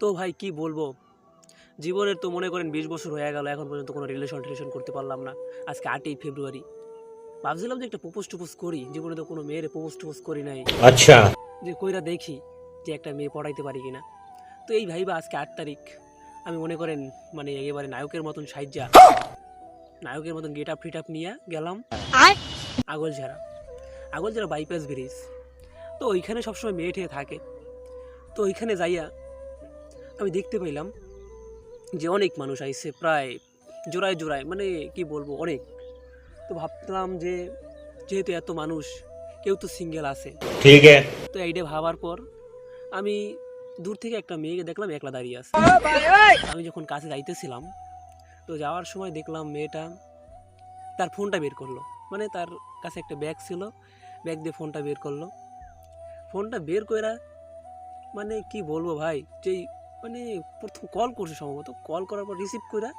তো ভাই কি বলব? জীবনের তো মনে করেন বিশ বছর হয়ে গেল এখন পর্যন্ত কোনো রিলেশন টিলেশন করতে পারলাম না। আজকে আটই ফেব্রুয়ারি। ভাবছিলাম যে একটা প্রপোজ টুপোজ করি জীবনে তো কোনো মেয়ের প্রপোজ টুপোজ করি নাই। আচ্ছা। যে কইরা দেখি যে একটা মেয়ে পড়াইতে পারি কিনা। তো এই ভাইবা আজকে আট তারিখ আমি মনে করেন মানে একেবারে নায়কের মতন সাইজা নায়কের মতন গেট আপ ফিট আপ নিয়ে গেলাম। আগল ছাড়া আগল ছাড়া বাইপাস ব্রিজ তো ওইখানে সবসময় মেয়ে ঠেয়ে থাকে। তো ওইখানে যাইয়া আমি দেখতে পাইলাম যে অনেক মানুষ আইসে প্রায় জোড়ায় জোড়ায় মানে কি বলব অনেক। তো ভাবলাম যে যেহেতু এত মানুষ কেউ তো সিঙ্গেল আছে। ঠিক তো এইটা ভাবার পর আমি দূর থেকে একটা মেয়েকে দেখলাম একলা দাঁড়িয়ে আছে। আমি যখন কাছে যাইতেছিলাম তো যাওয়ার সময় দেখলাম মেয়েটা তার ফোনটা বের করল। মানে তার কাছে একটা ব্যাগ ছিল ব্যাগ দিয়ে ফোনটা বের করল। ফোনটা বের করে মানে কি বলব ভাই যেই মানে প্রথম কল করছে সম্ভবত। কল করার পর রিসিভ কইরা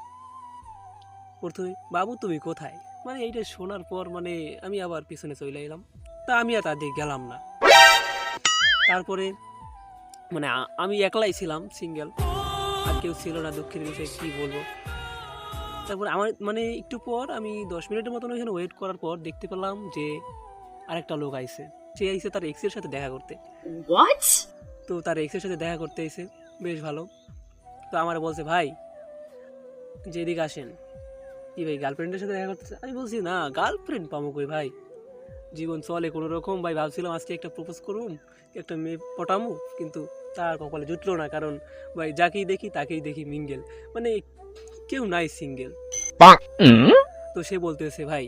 প্রথমে বাবু তুমি কোথায়? মানে এইটা শোনার পর মানে আমি আবার পিছনে চলে এলাম। তা আমি আর তাদের গেলাম না। তারপরে মানে আমি একলাই ছিলাম সিঙ্গেল আর কেউ ছিল না দুঃখের বিষয়ে কী বলব? তারপরে আমার মানে একটু পর আমি দশ মিনিটের মতন ওইখানে ওয়েট করার পর দেখতে পেলাম যে আরেকটা লোক আইছে। সে আইছে তার এক্সের সাথে দেখা করতে। তো তার এক্সের সাথে দেখা করতে এসে বেশ ভালো। তো আমার বলছে, ভাই, যে এদিকে আসেন। কি ভাই গার্লফ্রেন্ডের সাথে দেখা করতে আমি বলছি, না গার্লফ্রেন্ড পাবো কই ভাই? জীবন চলে কোনো রকম ভাই ভাবছিলাম আজকে একটা প্রপোজ করুম, একটা মেয়ে পটামু, কিন্তু তার কপালে জুটলো না, কারণ ভাই যাকেই দেখি তাকেই দেখি মিঙ্গেল মানে কেউ নাই সিঙ্গেল তো সে বলতেছে, ভাই,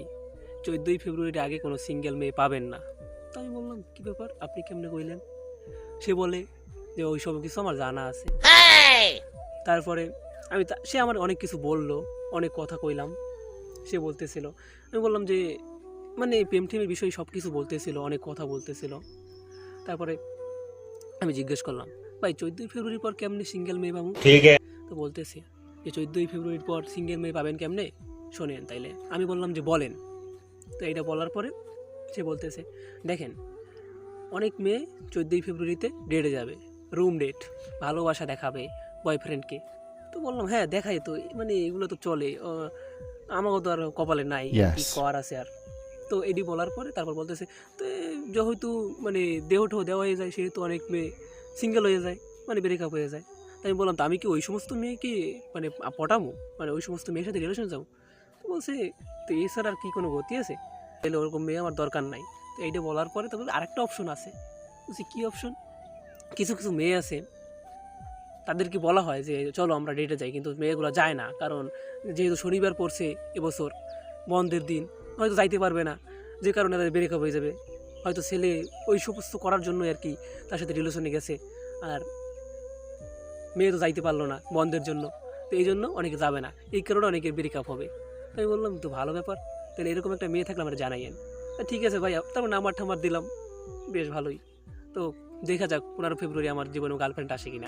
চোদ্দোই ফেব্রুয়ারির আগে কোনো সিঙ্গেল মেয়ে পাবেন না। তো আমি বললাম, কী ব্যাপার? আপনি কেমনে কইলেন? সে বলে যে ওই সব কিছু আমার জানা আছে। তারপরে আমি সে আমার অনেক কিছু বলল অনেক কথা কইলাম। সে বলতেছিল আমি বললাম যে মানে প্রেম ঠেমের বিষয়ে সব কিছু বলতেছিল অনেক কথা বলতেছিল। তারপরে আমি জিজ্ঞেস করলাম ভাই চোদ্দোই ফেব্রুয়ারির পর কেমনে সিঙ্গেল মেয়ে পাবো ঠিক তো বলতেছে যে চোদ্দোই ফেব্রুয়ারির পর সিঙ্গেল মেয়ে পাবেন কেমনে? শোনেন তাইলে। আমি বললাম যে বলেন। তো এটা বলার পরে সে বলতেছে দেখেন অনেক মেয়ে চোদ্দোই ফেব্রুয়ারিতে ডেটে যাবে। রুম ডেট ভালোবাসা দেখাবে বয়ফ্রেন্ডকে তো বললাম হ্যাঁ দেখাই তো। মানে এগুলো তো চলে। ও, আমাকেও তো আর কপালে নাই. কি কর আছে আর। তো এডি বলার পরে তারপর বলতেছে তো যেহেতু মানে দেহটো দেওয়া হয়ে যায় সেহেতু অনেক মেয়ে সিঙ্গেল হয়ে যায় মানে ব্রেকআপ হয়ে যায়। তাই আমি বললাম তো আমি কি ওই সমস্ত মেয়েকে মানে পটামো? মানে ওই সমস্ত মেয়ের সাথে রিলেশন যাব? তো বলছে তো এছাড়া আর কি কোনো গতি আছে? তাহলে ওরকম মেয়ে আমার দরকার নাই। তো এইটা বলার পরে তারপরে আরেকটা অপশন আছে। বলছি কী অপশন কিছু কিছু মেয়ে আছে, তাদেরকে বলা হয় যে, চলো আমরা ডেটে যাই। কিন্তু মেয়েগুলো যায় না। কারণ যেহেতু শনিবার পড়ছে এবছর, বন্ধের দিন, হয়তো যাইতে পারবে না। যে কারণে তাদের ব্রেকআপ হয়ে যাবে। হয়তো ছেলে ওই সমস্ত করার জন্য আর কি তার সাথে রিলেশনে গেছে। আর মেয়ে তো যাইতে পারল না বন্ধের জন্য। তো এই জন্য অনেকে যাবে না। এই কারণে অনেকের ব্রেকআপ হবে। আমি বললাম, তো ভালো ব্যাপার। তাহলে এরকম একটা মেয়ে থাকলে আমরা জানাইয়েন ঠিক আছে ভাই তারপর নাম্বার ঠাম্বার দিলাম। বেশ ভালোই। তো দেখা যাক পনেরো ফেব্রুয়ারি আমার জীবনে গার্লফ্রেন্ড আসে কিনা।